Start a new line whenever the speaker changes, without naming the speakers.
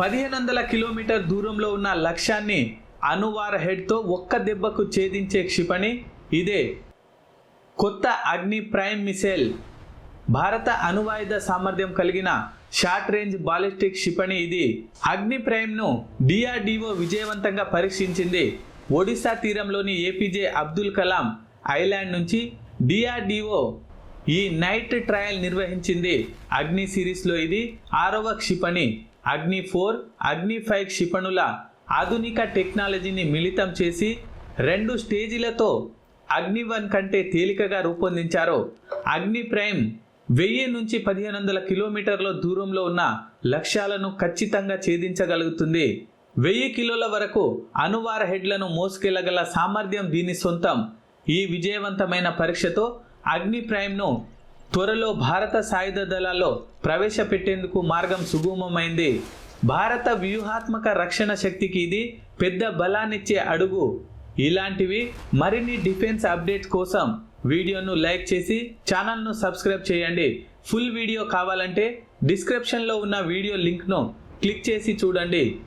పదిహేను వందల కిలోమీటర్ దూరంలో ఉన్న లక్ష్యాన్ని అనువార హెడ్తో ఒక్క దెబ్బకు ఛేదించే క్షిపణి ఇదే. కొత్త అగ్ని ప్రైమ్ మిసైల్. భారత అణువాయుధ సామర్థ్యం కలిగిన షార్ట్ రేంజ్ బాలిస్టిక్ క్షిపణి ఇది. అగ్ని ప్రైమ్ను డిఆర్డిఓ విజయవంతంగా పరీక్షించింది. ఒడిశా తీరంలోని ఏపీజే అబ్దుల్ కలాం ఐలాండ్ నుంచి డిఆర్డిఓ ఈ నైట్ ట్రయల్ నిర్వహించింది. అగ్ని సిరీస్లో ఇది ఆరవ క్షిపణి. అగ్ని ఫోర్ అగ్ని ఫైవ్ క్షిపణుల ఆధునిక టెక్నాలజీని మిళితం చేసి రెండు స్టేజీలతో అగ్ని వన్ కంటే తేలికగా రూపొందించారు. అగ్ని ప్రైమ్ వెయ్యి నుంచి పదిహేను వందల కిలోమీటర్ల దూరంలో ఉన్న లక్ష్యాలను ఖచ్చితంగా ఛేదించగలుగుతుంది. వెయ్యి కిలోల వరకు అనువార హెడ్లను మోసుకెళ్ళగల సామర్థ్యం దీని సొంతం. ఈ విజయవంతమైన పరీక్షతో అగ్ని ప్రైమ్ను త్వరలో భారత సాయుధ దళాల్లో ప్రవేశపెట్టేందుకు మార్గం సుగమమైంది. భారత వ్యూహాత్మక రక్షణ శక్తికి ఇది పెద్ద బలాన్నిచ్చే అడుగు. ఇలాంటివి మరిన్ని డిఫెన్స్ అప్డేట్స్ కోసం వీడియోను లైక్ చేసి ఛానల్ను సబ్స్క్రైబ్ చేయండి. ఫుల్ వీడియో కావాలంటే డిస్క్రిప్షన్లో ఉన్న వీడియో లింక్ను క్లిక్ చేసి చూడండి.